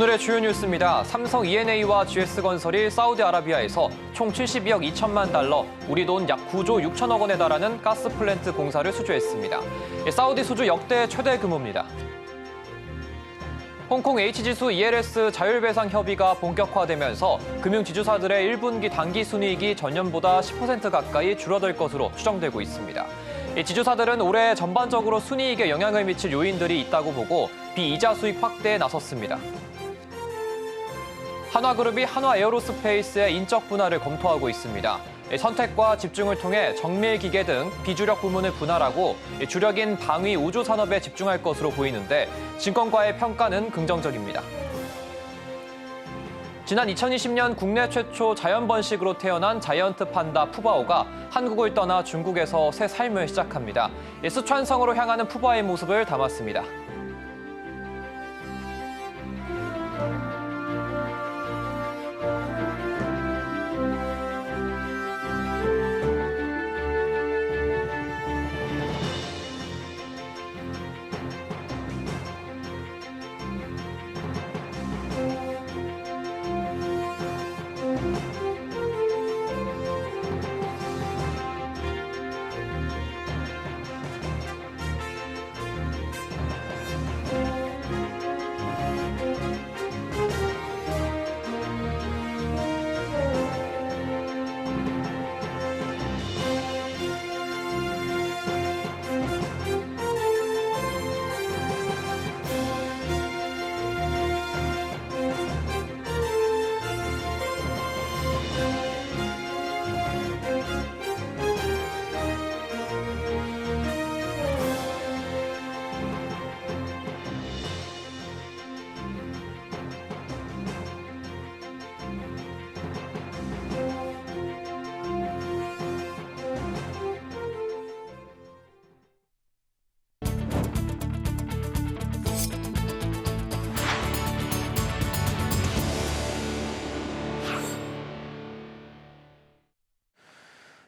오늘의 주요 뉴스입니다. 삼성 E&A와 GS건설이 사우디아라비아에서 총 72억 2천만 달러, 우리 돈 약 9조 6천억 원에 달하는 가스 플랜트 공사를 수주했습니다. 이 사우디 수주 역대 최대 규모입니다. 홍콩 H지수 ELS 자율배상 협의가 본격화되면서 금융지주사들의 1분기 단기 순이익이 전년보다 10% 가까이 줄어들 것으로 추정되고 있습니다. 이 지주사들은 올해 전반적으로 순이익에 영향을 미칠 요인들이 있다고 보고 비이자 수익 확대에 나섰습니다. 한화그룹이 한화에어로스페이스의 인적 분할을 검토하고 있습니다. 이 선택과 집중을 통해 정밀 기계 등 비주력 부문을 분할하고 이 주력인 방위 우주 산업에 집중할 것으로 보이는데 증권가의 평가는 긍정적입니다. 지난 2020년 국내 최초 자연 번식으로 태어난 자이언트 판다 푸바오가 한국을 떠나 중국에서 새 삶을 시작합니다. 이 스촨성으로 향하는 푸바오의 모습을 담았습니다.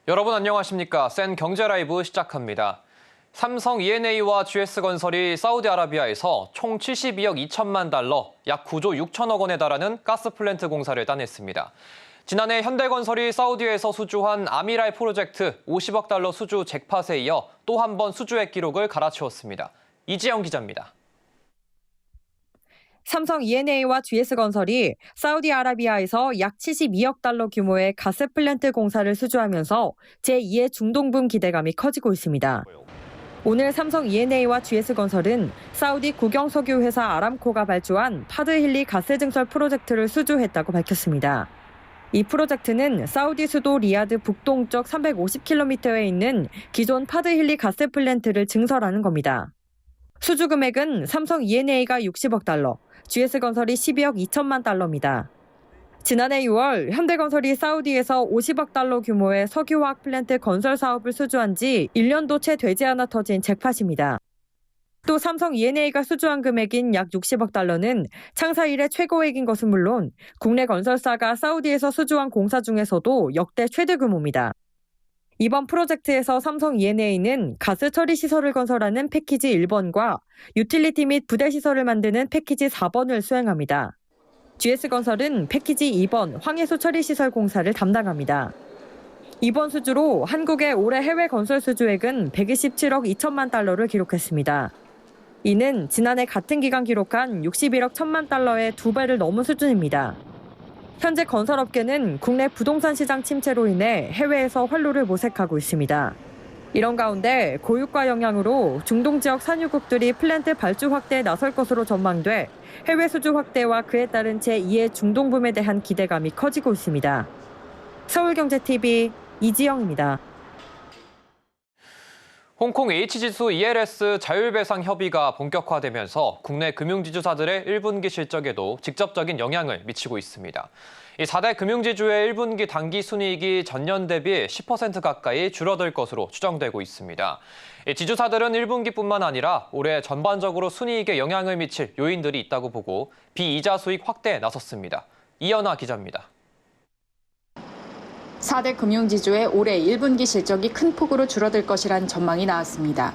여러분 안녕하십니까? 센 경제 라이브 시작합니다. 삼성 E&A와 GS건설이 사우디아라비아에서 총 72억 2천만 달러, 약 9조 6천억 원에 달하는 가스 플랜트 공사를 따냈습니다. 지난해 현대건설이 사우디에서 수주한 아미랄 프로젝트 50억 달러 수주 잭팟에 이어 또 한 번 수주액 기록을 갈아치웠습니다. 이지영 기자입니다. 삼성 E&A와 GS건설이 사우디아라비아에서 약 72억 달러 규모의 가스 플랜트 공사를 수주하면서 제2의 중동붐 기대감이 커지고 있습니다. 오늘 삼성 E&A와 GS건설은 사우디 국영석유 회사 아람코가 발주한 파드힐리 가스 증설 프로젝트를 수주했다고 밝혔습니다. 이 프로젝트는 사우디 수도 리야드 북동쪽 350km에 있는 기존 파드힐리 가스 플랜트를 증설하는 겁니다. 수주 금액은 삼성 E&A가 60억 달러, GS건설이 12억 2천만 달러입니다. 지난해 6월 현대건설이 사우디에서 50억 달러 규모의 석유화학 플랜트 건설 사업을 수주한 지 1년도 채 되지 않아 터진 잭팟입니다. 또 삼성 E&A가 수주한 금액인 약 60억 달러는 창사 이래 최고액인 것은 물론 국내 건설사가 사우디에서 수주한 공사 중에서도 역대 최대 규모입니다. 이번 프로젝트에서 삼성 E&A는 가스 처리 시설을 건설하는 패키지 1번과 유틸리티 및 부대 시설을 만드는 패키지 4번을 수행합니다. GS건설은 패키지 2번 황해수 처리 시설 공사를 담당합니다. 이번 수주로 한국의 올해 해외 건설 수주액은 127억 2천만 달러를 기록했습니다. 이는 지난해 같은 기간 기록한 61억 1천만 달러의 두 배를 넘은 수준입니다. 현재 건설업계는 국내 부동산 시장 침체로 인해 해외에서 활로를 모색하고 있습니다. 이런 가운데 고유가 영향으로 중동 지역 산유국들이 플랜트 발주 확대에 나설 것으로 전망돼 해외 수주 확대와 그에 따른 제2의 중동 붐에 대한 기대감이 커지고 있습니다. 서울경제TV 이지영입니다. 홍콩 H지수 ELS 자율배상 협의가 본격화되면서 국내 금융지주사들의 1분기 실적에도 직접적인 영향을 미치고 있습니다. 이 4대 금융지주의 1분기 단기 순이익이 전년 대비 10% 가까이 줄어들 것으로 추정되고 있습니다. 이 지주사들은 1분기뿐만 아니라 올해 전반적으로 순이익에 영향을 미칠 요인들이 있다고 보고 비이자 수익 확대에 나섰습니다. 이연아 기자입니다. 4대 금융지주의 올해 1분기 실적이 큰 폭으로 줄어들 것이란 전망이 나왔습니다.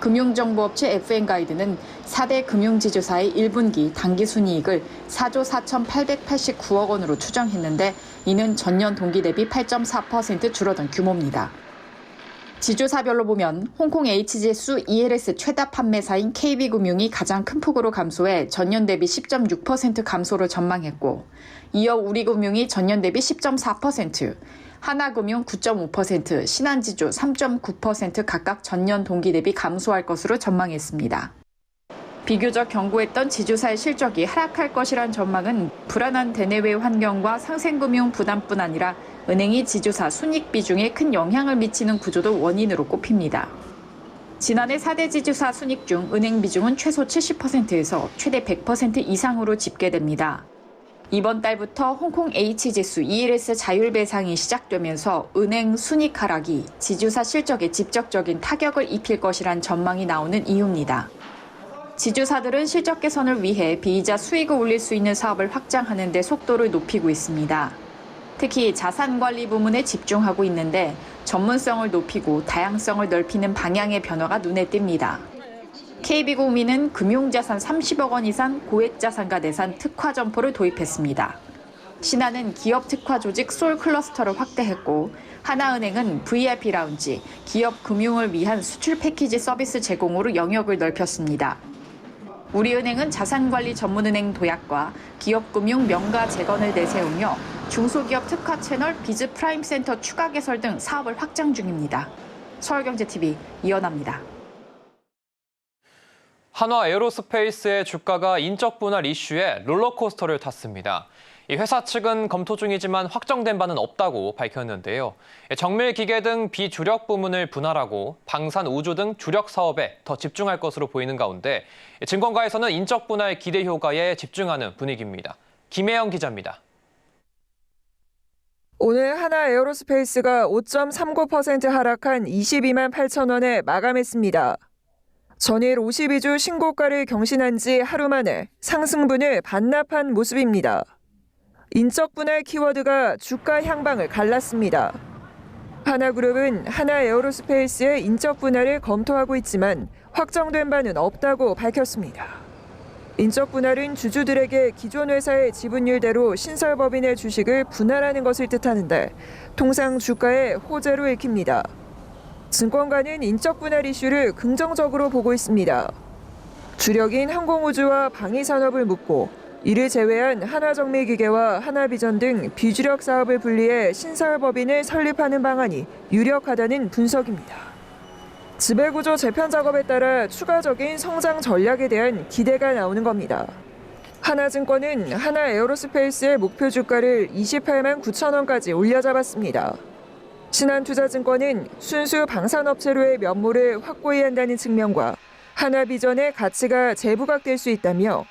금융정보업체 FN가이드는 4대 금융지주사의 1분기 당기순이익을 4조 4,889억 원으로 추정했는데 이는 전년 동기 대비 8.4% 줄어든 규모입니다. 지주사별로 보면 홍콩 HGS ELS 최다 판매사인 KB금융이 가장 큰 폭으로 감소해 전년 대비 10.6% 감소를 전망했고 이어 우리금융이 전년 대비 10.4%, 하나금융 9.5%, 신한지주 3.9% 각각 전년 동기 대비 감소할 것으로 전망했습니다. 비교적 견고했던 지주사의 실적이 하락할 것이란 전망은 불안한 대내외 환경과 상생금융 부담뿐 아니라 은행이 지주사 순익 비중에 큰 영향을 미치는 구조도 원인으로 꼽힙니다. 지난해 4대 지주사 순익 중 은행 비중은 최소 70%에서 최대 100% 이상으로 집계됩니다. 이번 달부터 홍콩 H지수 ELS 자율 배상이 시작되면서 은행 순익 하락이 지주사 실적에 직접적인 타격을 입힐 것이란 전망이 나오는 이유입니다. 지주사들은 실적 개선을 위해 비이자 수익을 올릴 수 있는 사업을 확장하는 데 속도를 높이고 있습니다. 특히 자산 관리 부문에 집중하고 있는데 전문성을 높이고 다양성을 넓히는 방향의 변화가 눈에 띕니다. KB국민은 금융자산 30억 원 이상 고액자산가 대산 특화 점포를 도입했습니다. 신한은 기업 특화 조직 솔 클러스터를 확대했고 하나은행은 VIP 라운지, 기업 금융을 위한 수출 패키지 서비스 제공으로 영역을 넓혔습니다. 우리은행은 자산관리 전문은행 도약과 기업금융 명가 재건을 내세우며 중소기업 특화 채널 비즈 프라임 센터 추가 개설 등 사업을 확장 중입니다. 서울경제TV 이연아입니다. 한화 에어로스페이스의 주가가 인적 분할 이슈에 롤러코스터를 탔습니다. 이 회사 측은 검토 중이지만 확정된 바는 없다고 밝혔는데요. 정밀 기계 등 비주력 부문을 분할하고 방산 우주 등 주력 사업에 더 집중할 것으로 보이는 가운데 증권가에서는 인적 분할 기대 효과에 집중하는 분위기입니다. 김혜영 기자입니다. 오늘 하나 에어로스페이스가 5.39% 하락한 22만 8천 원에 마감했습니다. 전일 52주 신고가를 경신한 지 하루 만에 상승분을 반납한 모습입니다. 인적 분할 키워드가 주가 향방을 갈랐습니다. 하나그룹은 하나 에어로스페이스의 인적 분할을 검토하고 있지만 확정된 바는 없다고 밝혔습니다. 인적 분할은 주주들에게 기존 회사의 지분율대로 신설 법인의 주식을 분할하는 것을 뜻하는데 통상 주가에 호재로 읽힙니다. 증권가는 인적 분할 이슈를 긍정적으로 보고 있습니다. 주력인 항공우주와 방위산업을 묶고 이를 제외한 하나정밀기계와 하나비전 등 비주력 사업을 분리해 신설 법인을 설립하는 방안이 유력하다는 분석입니다. 지배구조 재편 작업에 따라 추가적인 성장 전략에 대한 기대가 나오는 겁니다. 하나증권은 하나에어로스페이스의 목표 주가를 28만 9천 원까지 올려잡았습니다. 신한투자증권은 순수 방산업체로의 면모를 확고히 한다는 측면과 하나비전의 가치가 재부각될 수 있다며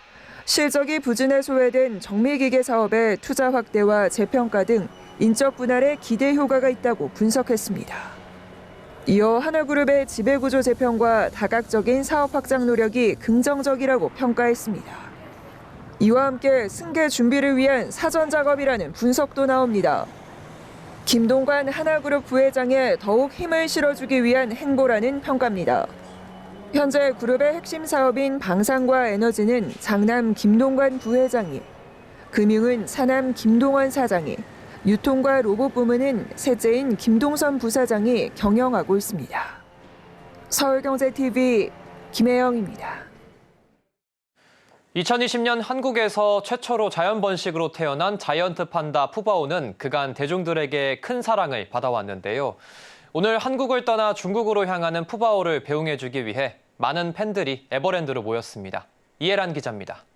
실적이 부진해 소외된 정밀기계 사업의 투자 확대와 재평가 등 인적 분할에 기대 효과가 있다고 분석했습니다. 이어 하나그룹의 지배구조 재편과 다각적인 사업 확장 노력이 긍정적이라고 평가했습니다. 이와 함께 승계 준비를 위한 사전 작업이라는 분석도 나옵니다. 김동관 하나그룹 부회장에 더욱 힘을 실어주기 위한 행보라는 평가입니다. 현재 그룹의 핵심 사업인 방산과 에너지는 장남 김동관 부회장이, 금융은 사남 김동원 사장이, 유통과 로봇 부문은 셋째인 김동선 부사장이 경영하고 있습니다. 서울경제TV 김혜영입니다. 2020년 한국에서 최초로 자연 번식으로 태어난 자이언트 판다 푸바오는 그간 대중들에게 큰 사랑을 받아왔는데요. 오늘 한국을 떠나 중국으로 향하는 푸바오를 배웅해주기 위해 많은 팬들이 에버랜드로 모였습니다. 이해란 기자입니다.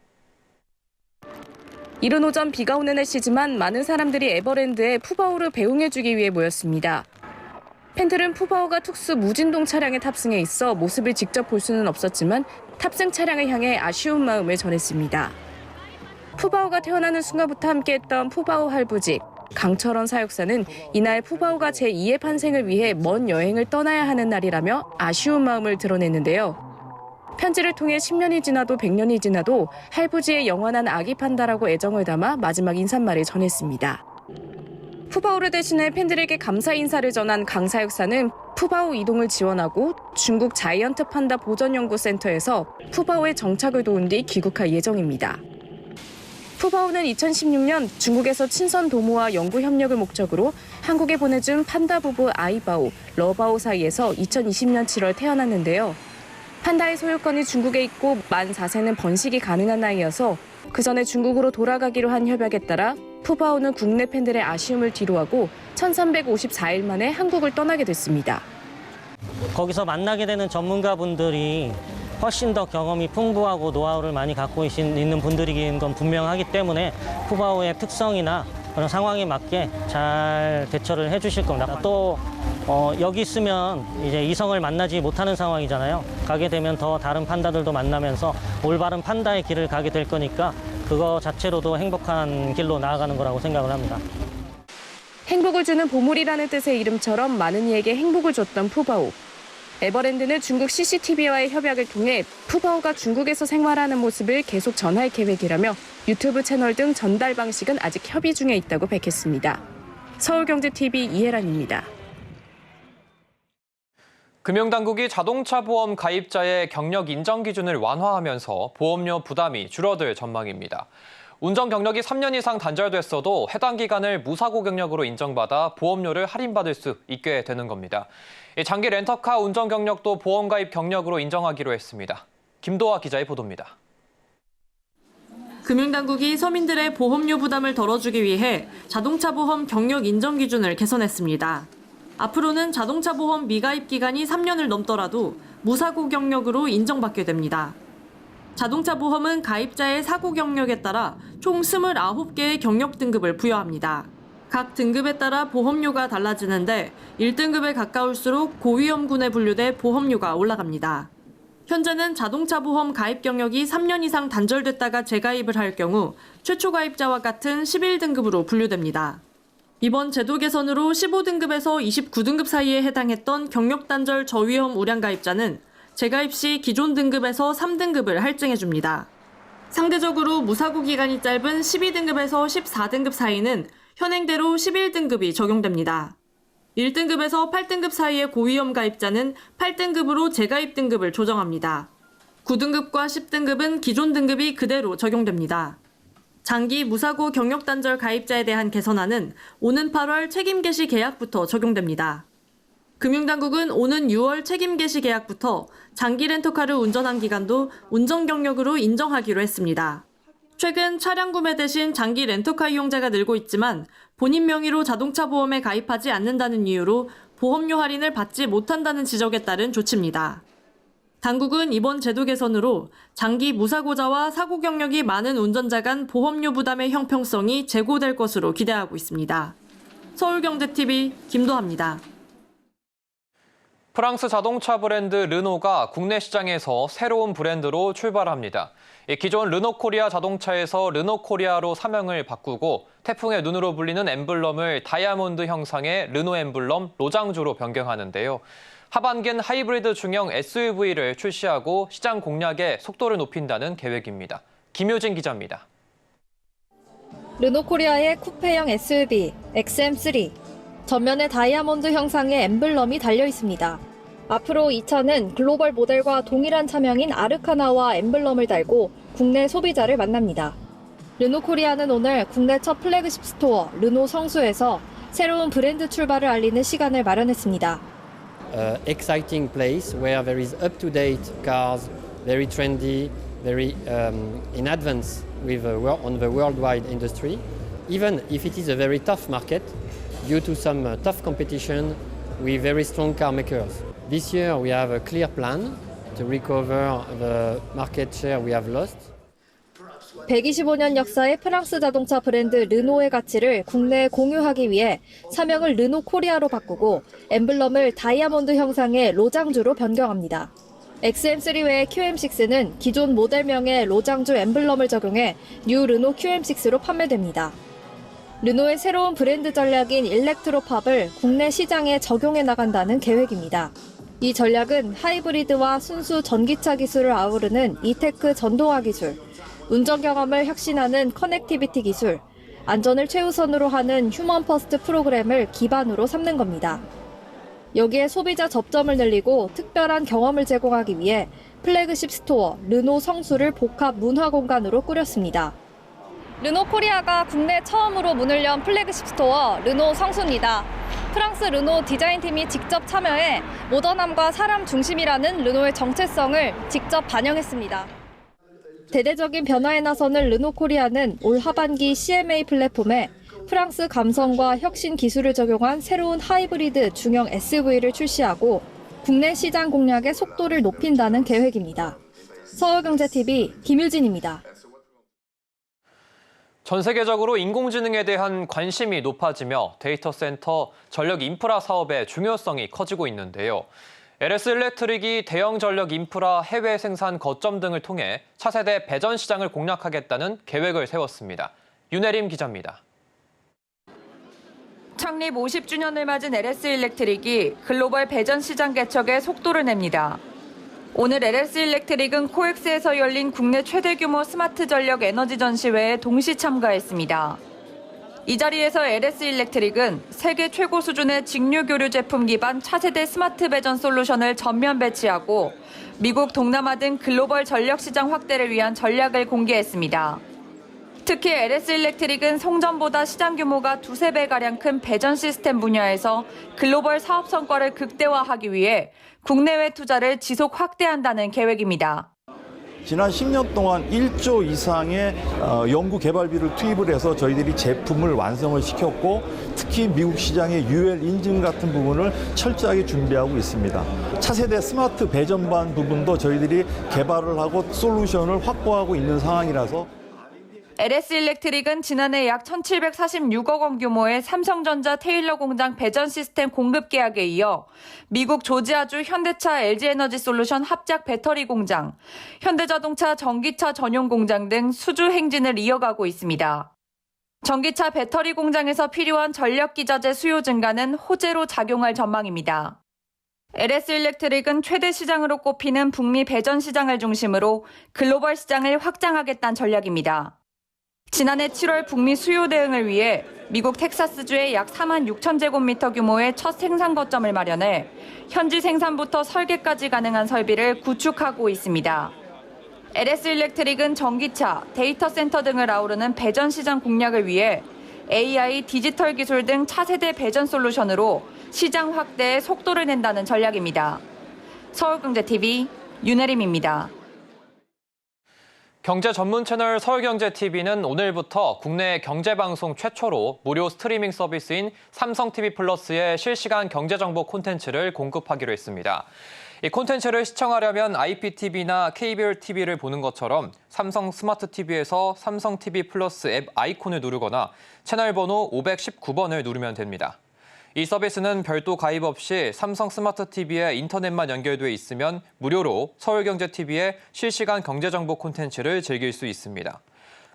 이른 오전 비가 오는 날씨지만 많은 사람들이 에버랜드에 푸바오를 배웅해주기 위해 모였습니다. 팬들은 푸바오가 특수 무진동 차량에 탑승해 있어 모습을 직접 볼 수는 없었지만 탑승 차량을 향해 아쉬운 마음을 전했습니다. 푸바오가 태어나는 순간부터 함께했던 푸바오 할부직 강철원 사육사는 이날 푸바오가 제2의 판생을 위해 먼 여행을 떠나야 하는 날이라며 아쉬운 마음을 드러냈는데요. 편지를 통해 10년이 지나도 100년이 지나도 할부지의 영원한 아기 판다라고 애정을 담아 마지막 인사말을 전했습니다. 푸바오를 대신해 팬들에게 감사 인사를 전한 강 사육사는 푸바오 이동을 지원하고 중국 자이언트 판다 보전연구센터에서 푸바오의 정착을 도운 뒤 귀국할 예정입니다. 푸바오는 2016년 중국에서 친선 도모와 연구 협력을 목적으로 한국에 보내준 판다 부부 아이바오, 러바오 사이에서 2020년 7월 태어났는데요. 판다의 소유권이 중국에 있고 만 4세는 번식이 가능한 나이여서 그 전에 중국으로 돌아가기로 한 협약에 따라 푸바오는 국내 팬들의 아쉬움을 뒤로하고 1354일 만에 한국을 떠나게 됐습니다. 거기서 만나게 되는 전문가분들이 훨씬 더 경험이 풍부하고 노하우를 많이 갖고 있는 분들이긴 건 분명하기 때문에 푸바오의 특성이나 그런 상황에 맞게 잘 대처를 해주실 겁니다. 또 어, 여기 있으면 이제 이성을 만나지 못하는 상황이잖아요. 가게 되면 더 다른 판다들도 만나면서 올바른 판다의 길을 가게 될 거니까 그거 자체로도 행복한 길로 나아가는 거라고 생각을 합니다. 행복을 주는 보물이라는 뜻의 이름처럼 많은 이에게 행복을 줬던 푸바오. 에버랜드는 중국 CCTV와의 협약을 통해 푸바오가 중국에서 생활하는 모습을 계속 전할 계획이라며 유튜브 채널 등 전달 방식은 아직 협의 중에 있다고 밝혔습니다. 서울경제TV 이혜란입니다. 금융당국이 자동차 보험 가입자의 경력 인정 기준을 완화하면서 보험료 부담이 줄어들 전망입니다. 운전 경력이 3년 이상 단절됐어도 해당 기간을 무사고 경력으로 인정받아 보험료를 할인받을 수 있게 되는 겁니다. 이 장기 렌터카 운전 경력도 보험 가입 경력으로 인정하기로 했습니다. 김도아 기자의 보도입니다. 금융당국이 서민들의 보험료 부담을 덜어주기 위해 자동차 보험 경력 인정 기준을 개선했습니다. 앞으로는 자동차 보험 미가입 기간이 3년을 넘더라도 무사고 경력으로 인정받게 됩니다. 자동차 보험은 가입자의 사고 경력에 따라 총 29개의 경력 등급을 부여합니다. 각 등급에 따라 보험료가 달라지는데 1등급에 가까울수록 고위험군에 분류돼 보험료가 올라갑니다. 현재는 자동차 보험 가입 경력이 3년 이상 단절됐다가 재가입을 할 경우 최초 가입자와 같은 11등급으로 분류됩니다. 이번 제도 개선으로 15등급에서 29등급 사이에 해당했던 경력 단절 저위험 우량 가입자는 재가입 시 기존 등급에서 3등급을 할증해 줍니다. 상대적으로 무사고 기간이 짧은 12등급에서 14등급 사이는 현행대로 11등급이 적용됩니다. 1등급에서 8등급 사이의 고위험 가입자는 8등급으로 재가입 등급을 조정합니다. 9등급과 10등급은 기존 등급이 그대로 적용됩니다. 장기 무사고 경력 단절 가입자에 대한 개선안은 오는 8월 책임 개시 계약부터 적용됩니다. 금융당국은 오는 6월 책임 개시 계약부터 장기 렌터카를 운전한 기간도 운전 경력으로 인정하기로 했습니다. 최근 차량 구매 대신 장기 렌터카 이용자가 늘고 있지만 본인 명의로 자동차 보험에 가입하지 않는다는 이유로 보험료 할인을 받지 못한다는 지적에 따른 조치입니다. 당국은 이번 제도 개선으로 장기 무사고자와 사고 경력이 많은 운전자 간 보험료 부담의 형평성이 제고될 것으로 기대하고 있습니다. 서울경제TV 김도합니다. 프랑스 자동차 브랜드 르노가 국내 시장에서 새로운 브랜드로 출발합니다. 이 기존 르노 코리아 자동차에서 르노 코리아로 사명을 바꾸고 태풍의 눈으로 불리는 엠블럼을 다이아몬드 형상의 르노 엠블럼 로장주로 변경하는데요. 하반기엔 하이브리드 중형 SUV를 출시하고 시장 공략에 속도를 높인다는 계획입니다. 김효진 기자입니다. 르노코리아의 쿠페형 SUV XM3 전면에 다이아몬드 형상의 엠블럼이 달려 있습니다. 앞으로 이 차는 글로벌 모델과 동일한 차명인 아르카나와 엠블럼을 달고 국내 소비자를 만납니다. 르노코리아는 오늘 국내 첫 플래그십 스토어 르노 성수에서 새로운 브랜드 출발을 알리는 시간을 마련했습니다. Uh, exciting place where there is up-to-date cars, very trendy, very um, in advance with uh, on the worldwide industry. Even if it is a very tough market due to some uh, tough competition with very strong car makers. This year we have a clear plan to recover the market share we have lost. 125년 역사의 프랑스 자동차 브랜드 르노의 가치를 국내에 공유하기 위해 사명을 르노 코리아로 바꾸고 엠블럼을 다이아몬드 형상의 로장주로 변경합니다. XM3 외의 QM6는 기존 모델명의 로장주 엠블럼을 적용해 뉴 르노 QM6로 판매됩니다. 르노의 새로운 브랜드 전략인 일렉트로팝을 국내 시장에 적용해 나간다는 계획입니다. 이 전략은 하이브리드와 순수 전기차 기술을 아우르는 이테크 전동화 기술, 운전 경험을 혁신하는 커넥티비티 기술, 안전을 최우선으로 하는 휴먼 퍼스트 프로그램을 기반으로 삼는 겁니다. 여기에 소비자 접점을 늘리고 특별한 경험을 제공하기 위해 플래그십 스토어 르노 성수를 복합 문화 공간으로 꾸렸습니다. 르노 코리아가 국내 처음으로 문을 연 플래그십 스토어 르노 성수입니다. 프랑스 르노 디자인팀이 직접 참여해 모던함과 사람 중심이라는 르노의 정체성을 직접 반영했습니다. 대대적인 변화에 나서는 르노 코리아는 올 하반기 CMA 플랫폼에 프랑스 감성과 혁신 기술을 적용한 새로운 하이브리드 중형 SUV를 출시하고 국내 시장 공략의 속도를 높인다는 계획입니다. 서울경제TV 김유진입니다. 전 세계적으로 인공지능에 대한 관심이 높아지며 데이터 센터 전력 인프라 사업의 중요성이 커지고 있는데요. LS 일렉트릭이 대형 전력 인프라 해외 생산 거점 등을 통해 차세대 배전 시장을 공략하겠다는 계획을 세웠습니다. 윤혜림 기자입니다. 창립 50주년을 맞은 LS 일렉트릭이 글로벌 배전 시장 개척에 속도를 냅니다. 오늘 LS 일렉트릭은 코엑스에서 열린 국내 최대 규모 스마트 전력 에너지 전시회에 동시 참가했습니다. 이 자리에서 LS 일렉트릭은 세계 최고 수준의 직류 교류 제품 기반 차세대 스마트 배전 솔루션을 전면 배치하고 미국, 동남아 등 글로벌 전력 시장 확대를 위한 전략을 공개했습니다. 특히 LS 일렉트릭은 성전보다 시장 규모가 두세 배가량 큰 배전 시스템 분야에서 글로벌 사업 성과를 극대화하기 위해 국내외 투자를 지속 확대한다는 계획입니다. 지난 10년 동안 1조 이상의 어, 연구 개발비를 투입을 해서 저희들이 제품을 완성을 시켰고 특히 미국 시장의 UL 인증 같은 부분을 철저하게 준비하고 있습니다. 차세대 스마트 배전반 부분도 저희들이 개발을 하고 솔루션을 확보하고 있는 상황이라서 LS 일렉트릭은 지난해 약 1,746억 원 규모의 삼성전자 테일러 공장 배전 시스템 공급 계약에 이어 미국 조지아주 현대차 LG에너지 솔루션 합작 배터리 공장, 현대자동차 전기차 전용 공장 등 수주 행진을 이어가고 있습니다. 전기차 배터리 공장에서 필요한 전력 기자재 수요 증가는 호재로 작용할 전망입니다. LS 일렉트릭은 최대 시장으로 꼽히는 북미 배전 시장을 중심으로 글로벌 시장을 확장하겠다는 전략입니다. 지난해 7월 북미 수요 대응을 위해 미국 텍사스주에 약 4만 6천 제곱미터 규모의 첫 생산 거점을 마련해 현지 생산부터 설계까지 가능한 설비를 구축하고 있습니다. LS 일렉트릭은 전기차, 데이터 센터 등을 아우르는 배전 시장 공략을 위해 AI, 디지털 기술 등 차세대 배전 솔루션으로 시장 확대에 속도를 낸다는 전략입니다. 서울경제TV 윤혜림입니다. 경제 전문 채널 서울경제TV는 오늘부터 국내 경제방송 최초로 무료 스트리밍 서비스인 삼성TV 플러스의 실시간 경제정보 콘텐츠를 공급하기로 했습니다. 이 콘텐츠를 시청하려면 IPTV나 KBR TV를 보는 것처럼 삼성 스마트 TV에서 삼성 TV 플러스 앱 아이콘을 누르거나 채널 번호 519번을 누르면 됩니다. 이 서비스는 별도 가입 없이 삼성 스마트 TV에 인터넷만 연결돼 있으면 무료로 서울경제TV의 실시간 경제정보 콘텐츠를 즐길 수 있습니다.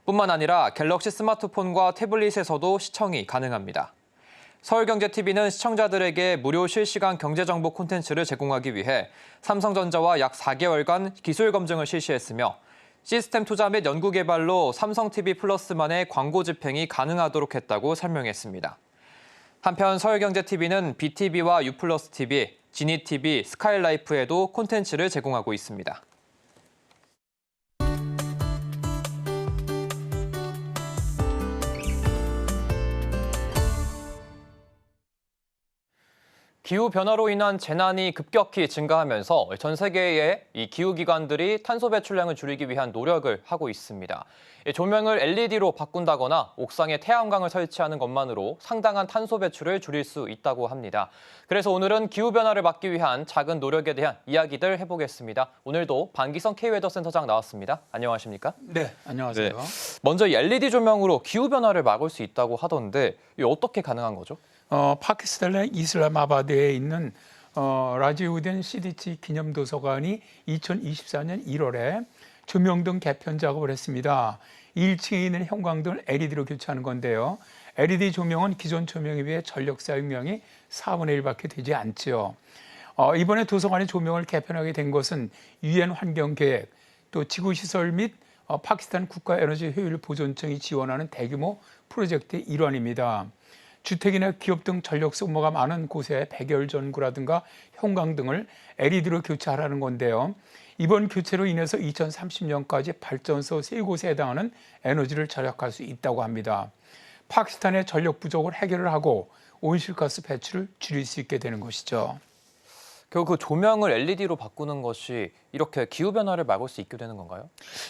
뿐만 아니라 갤럭시 스마트폰과 태블릿에서도 시청이 가능합니다. 서울경제TV는 시청자들에게 무료 실시간 경제정보 콘텐츠를 제공하기 위해 삼성전자와 약 4개월간 기술 검증을 실시했으며 시스템 투자 및 연구 개발로 삼성TV 플러스만의 광고 집행이 가능하도록 했다고 설명했습니다. 한편 서울경제TV는 BTV와 유플러스TV, 지니TV, 스카이라이프에도 콘텐츠를 제공하고 있습니다. 기후 변화로 인한 재난이 급격히 증가하면서 전 세계의 이 기후 기관들이 탄소 배출량을 줄이기 위한 노력을 하고 있습니다. 이 조명을 LED로 바꾼다거나 옥상에 태양광을 설치하는 것만으로 상당한 탄소 배출을 줄일 수 있다고 합니다. 그래서 오늘은 기후 변화를 막기 위한 작은 노력에 대한 이야기들 해보겠습니다. 오늘도 반기성 K웨더 센터장 나왔습니다. 안녕하십니까? 네, 안녕하세요. 먼저 이 LED 조명으로 기후 변화를 막을 수 있다고 하던데 이 어떻게 가능한 거죠? 어, 파키스탄의 이슬라마바드에 있는 어, 라지우덴 시디치 기념 도서관이 2024년 1월에 조명등 개편 작업을 했습니다. 1층에 있는 형광등을 LED로 교체하는 건데요. LED 조명은 기존 조명에 비해 전력 사용량이 4분의 1밖에 되지 않지요. 어, 이번에 도서관의 조명을 개편하게 된 것은 유엔 환경 계획, 또 지구 시설 및 어, 파키스탄 국가 에너지 효율 보존청이 지원하는 대규모 프로젝트의 일환입니다. 주택이나 기업 등 전력 소모가 많은 곳에 백열 전구라든가 형광 등을 LED로 교체하라는 건데요. 이번 교체로 인해서 2030년까지 발전소 세 곳에 해당하는 에너지를 절약할 수 있다고 합니다. 파키스탄의 전력 부족을 해결을 하고 온실가스 배출을 줄일 수 있게 되는 것이죠. 결국 그 조명을 LED로 바꾸는 것이 이렇게 기후 변화를 막을 수 있게 되는 건가요?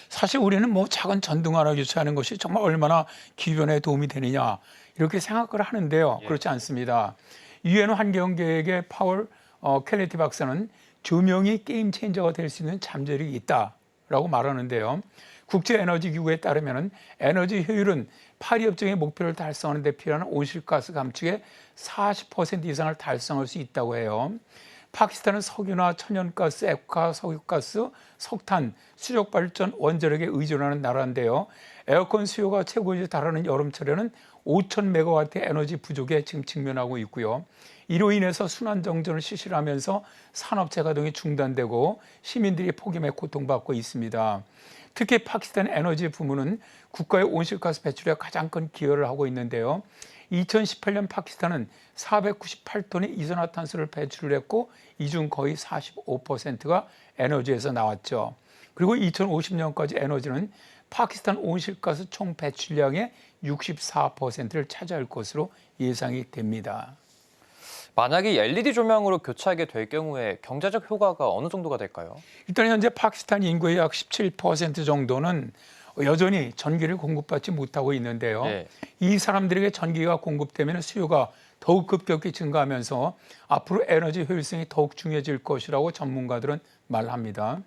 사실 우리는 뭐 작은 전등 하나 교체하는 것이 정말 얼마나 기변에 도움이 되느냐 이렇게 생각을 하는데요. 그렇지 않습니다. 유엔 환경 계획의 파월 어, 켈레티 박사는 조명이 게임 체인저가 될 수 있는 잠재력이 있다라고 말하는데요. 국제 에너지 기구에 따르면 에너지 효율은 파리 협정의 목표를 달성하는 데 필요한 온실가스 감축의 40% 이상을 달성할 수 있다고 해요. 파키스탄은 석유나 천연가스, 액화, 석유가스, 석탄, 수력발전, 원자력에 의존하는 나라인데요. 에어컨 수요가 최고에 달하는 여름철에는 5천 메가와트의 에너지 부족에 지금 직면하고 있고요. 이로 인해서 순환정전을 실시하면서 산업체 가동이 중단되고 시민들이 폭염에 고통받고 있습니다. 특히 파키스탄 에너지 부문은 국가의 온실가스 배출에 가장 큰 기여를 하고 있는데요. 2018년 파키스탄은 498톤의 이산화탄소를 배출을 했고 이 중 거의 45%가 에너지에서 나왔죠. 그리고 2050년까지 에너지는 파키스탄 온실가스 총 배출량의 64%를 차지할 것으로 예상이 됩니다. 만약에 이 LED 조명으로 교체하게 될 경우에 경제적 효과가 어느 정도가 될까요? 일단 현재 파키스탄 인구의 약 17% 정도는 여전히 전기를 공급받지 못하고 있는데요. 네. 이 사람들에게 전기가 공급되면 수요가 더욱 급격히 증가하면서 앞으로 에너지 효율성이 더욱 중요해질 것이라고 전문가들은 말합니다.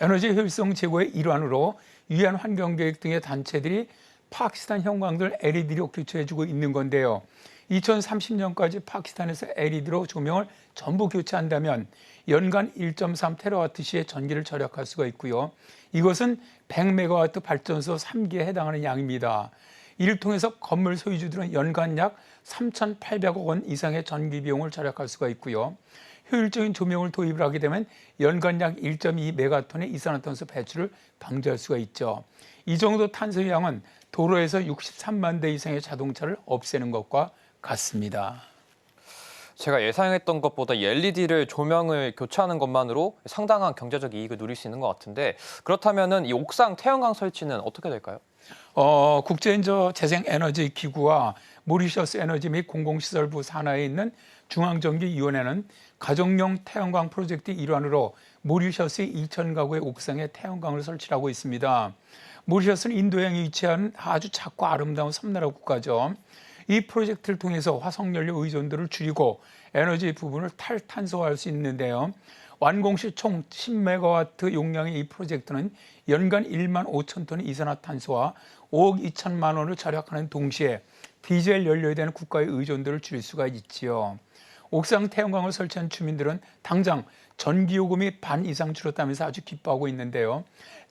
에너지 효율성 제고의 일환으로 유엔 환경계획 등의 단체들이 파키스탄 형광들 LED로 교체해주고 있는 건데요. 2030년까지 파키스탄에서 LED로 조명을 전부 교체한다면 연간 1.3 테라와트시의 전기를 절약할 수가 있고요. 이것은 100메가와트 발전소 3기에 해당하는 양입니다. 이를 통해서 건물 소유주들은 연간 약 3,800억 원 이상의 전기 비용을 절약할 수가 있고요. 효율적인 조명을 도입을 하게 되면 연간 약 1.2메가톤의 이산화탄소 배출을 방지할 수가 있죠. 이 정도 탄소 양은 도로에서 63만 대 이상의 자동차를 없애는 것과 같습니다. 제가 예상했던 것보다 이 LED를 조명을 교체하는 것만으로 상당한 경제적 이익을 누릴 수 있는 것 같은데 그렇다면은 이 옥상 태양광 설치는 어떻게 될까요? 어, 국제인저 재생에너지 기구와 모리셔스 에너지 및 공공시설부 산하에 있는 중앙전기위원회는 가정용 태양광 프로젝트 일환으로 모리셔스의 2천 가구의 옥상에 태양광을 설치하고 있습니다. 모리셔스는 인도양에 위치한 아주 작고 아름다운 섬나라 국가죠. 이 프로젝트를 통해서 화석연료 의존도를 줄이고 에너지 부분을 탈탄소화할 수 있는데요. 완공 시 총 10메가와트 용량의 이 프로젝트는 연간 1만 5천 톤의 이산화탄소와 5억 2천만 원을 절약하는 동시에 디젤 연료에 대한 국가의 의존도를 줄일 수가 있지요. 옥상 태양광을 설치한 주민들은 당장 전기요금이 반 이상 줄었다면서 아주 기뻐하고 있는데요.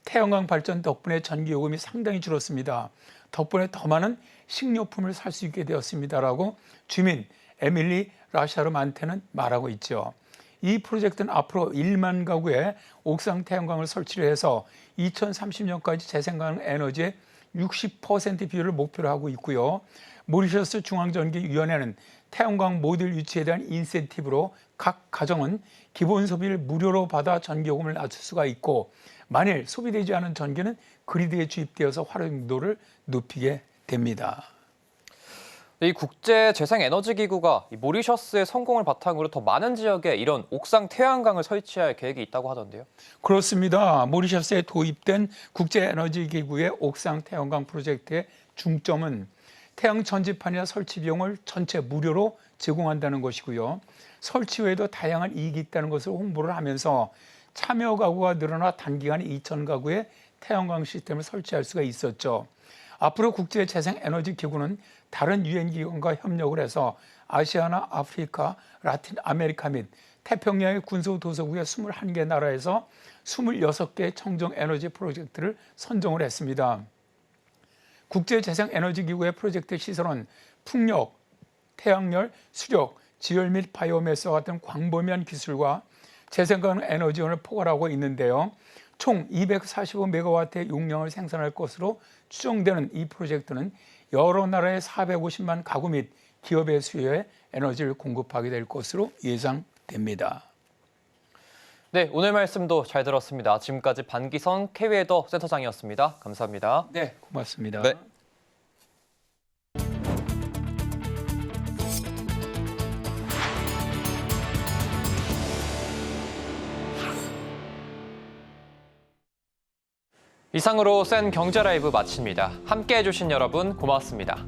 태양광 발전 덕분에 전기요금이 상당히 줄었습니다. 덕분에 더 많은 식료품을 살 수 있게 되었습니다라고 주민 에밀리 라샤르만테는 말하고 있죠. 이 프로젝트는 앞으로 1만 가구에 옥상 태양광을 설치를 해서 2030년까지 재생가능 에너지의 60% 비율을 목표로 하고 있고요. 모리셔스 중앙전기위원회는 태양광 모듈 유치에 대한 인센티브로 각 가정은 기본 소비를 무료로 받아 전기요금을 낮출 수가 있고 만일 소비되지 않은 전기는 그리드에 주입되어서 활용도를 높이게 됩니다. 이 국제 재생 에너지 기구가 이 모리셔스의 성공을 바탕으로 더 많은 지역에 이런 옥상 태양광을 설치할 계획이 있다고 하던데요. 그렇습니다. 모리셔스에 도입된 국제 에너지 기구의 옥상 태양광 프로젝트의 중점은 태양 전지판이나 설치 비용을 전체 무료로 제공한다는 것이고요. 설치 외에도 다양한 이익이 있다는 것을 홍보를 하면서 참여 가구가 늘어나 단기간에 2천 가구의 태양광 시스템을 설치할 수가 있었죠. 앞으로 국제 재생 에너지 기구는 다른 유엔 기관과 협력을 해서 아시아나 아프리카, 라틴 아메리카 및 태평양의 군소 도서국의 21개 나라에서 26개의 청정 에너지 프로젝트를 선정을 했습니다. 국제 재생 에너지 기구의 프로젝트 시설은 풍력, 태양열, 수력, 지열 및 바이오매스와 같은 광범위한 기술과 재생가능 에너지원을 포괄하고 있는데요. 총 245메가와트의 용량을 생산할 것으로 추정되는 이 프로젝트는 여러 나라의 450만 가구 및 기업의 수요에 에너지를 공급하게 될 것으로 예상됩니다. 네, 오늘 말씀도 잘 들었습니다. 지금까지 반기성 KW에더 센터장이었습니다. 감사합니다. 네, 고맙습니다. 네. 이상으로 센 경제 라이브 마칩니다. 함께 해주신 여러분 고맙습니다.